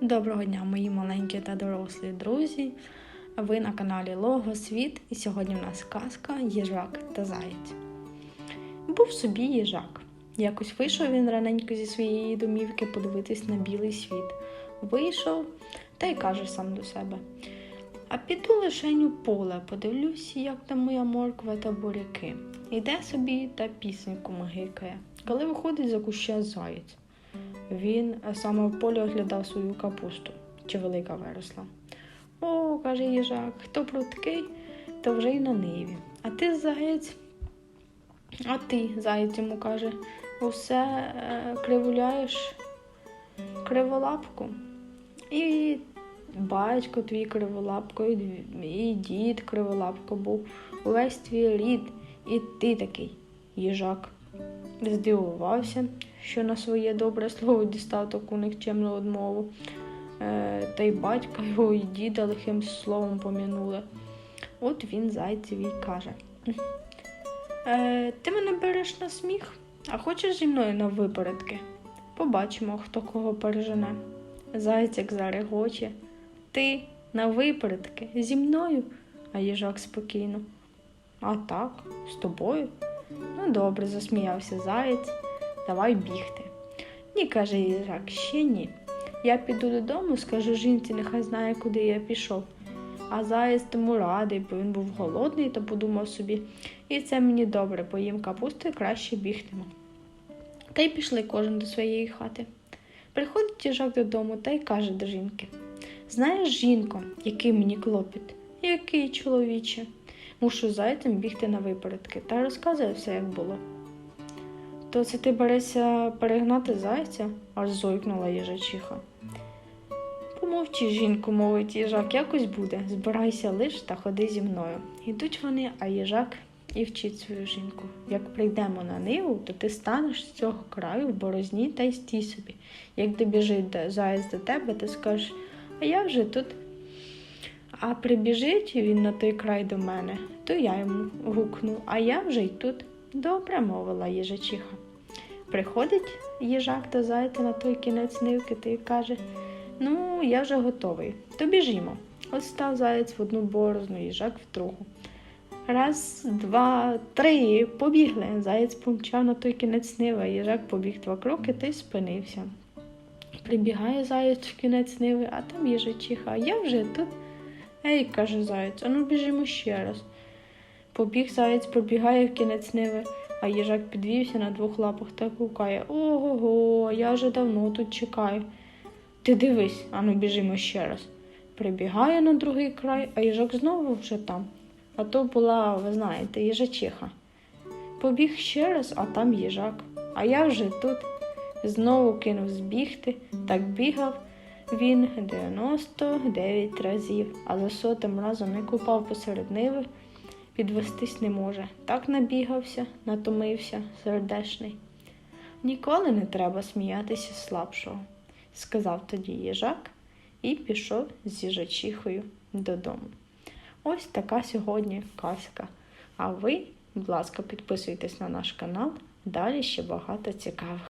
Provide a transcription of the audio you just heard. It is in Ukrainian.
Доброго дня, мої маленькі та дорослі друзі. Ви на каналі Лого Світ, і сьогодні в нас казка Їжак та Заєць. Був собі їжак. Якось вийшов він раненько зі своєї домівки подивитись на білий світ. Вийшов та й каже сам до себе: А піду лишень у поле, подивлюсь, як там моя морква та буряки. Іде собі та пісеньку магикає. Коли виходить за куща заєць. Він е, саме в полі оглядав свою капусту, чи велика виросла. О, каже їжак, хто пруткий, то вже й на ниві. А ти заєць, а ти, заєць йому каже, усе е, кривуляєш криволапку. І батько твій криволапко, і дід криволапко був, увесь твій рід, і ти такий їжак. Здивувався, що на своє добре слово дістав таку нікчемну одмову. Е, та й батька його і діда лихим словом пом'янули. От він зайцеві й каже: е, Ти мене береш на сміх, а хочеш зі мною на випередки? Побачимо, хто кого пережене. Зайць як зарегоче. Ти на випередки зі мною, а їжак спокійно. А так, з тобою? Добре, засміявся заєць. Давай бігти. Ні, каже їжак, ще ні. Я піду додому, скажу жінці, нехай знає, куди я пішов. А заєць тому радий, бо він був голодний та подумав собі, і це мені добре, поїм капусти, краще бігтиму. Та й пішли кожен до своєї хати. Приходить їжак додому та й каже до жінки: Знаєш, жінко, який мені клопіт? Який чоловіче? Мушу зайцем бігти на випередки та розказує все, як було. То це ти берешся перегнати зайця? аж зойкнула їжачиха. Помовчи, жінку, мовить їжак, якось буде. Збирайся лиш та ходи зі мною. Ідуть вони, а їжак і вчить свою жінку. Як прийдемо на ниву, то ти станеш з цього краю в борозні та й стій собі. Як добіжить до- заєць до тебе, ти скажеш, а я вже тут. А прибіжить він на той край до мене, то я йому гукну, а я вже й тут. Добре, мовила їжачиха. Приходить їжак до зайця на той кінець нивки та й каже: Ну, я вже готовий, то біжімо. От став заєць в одну борозну, їжак в другу. Раз, два, три, побігли. Заєць помчав на той кінець ниви, їжак побіг два кроки та й спинився. Прибігає заєць в кінець ниви, а там їжачиха, я вже тут. Ей, каже заєць, ану біжимо ще раз. Побіг заєць, пробігає в кінець ниви, а їжак підвівся на двох лапах та гукає Ого, я вже давно тут чекаю. Ти дивись, ану біжимо ще раз. Прибігає на другий край, а їжак знову вже там. А то була, ви знаєте, їжачиха. Побіг ще раз, а там їжак. А я вже тут. Знову кинув збігти, так бігав він 99 разів, а за сотим разом не купав посеред ниви, підвестись не може. Так набігався, натомився, сердешний. Ніколи не треба сміятися слабшого, сказав тоді їжак і пішов з їжачихою додому. Ось така сьогодні казка. А ви, будь ласка, підписуйтесь на наш канал. Далі ще багато цікавих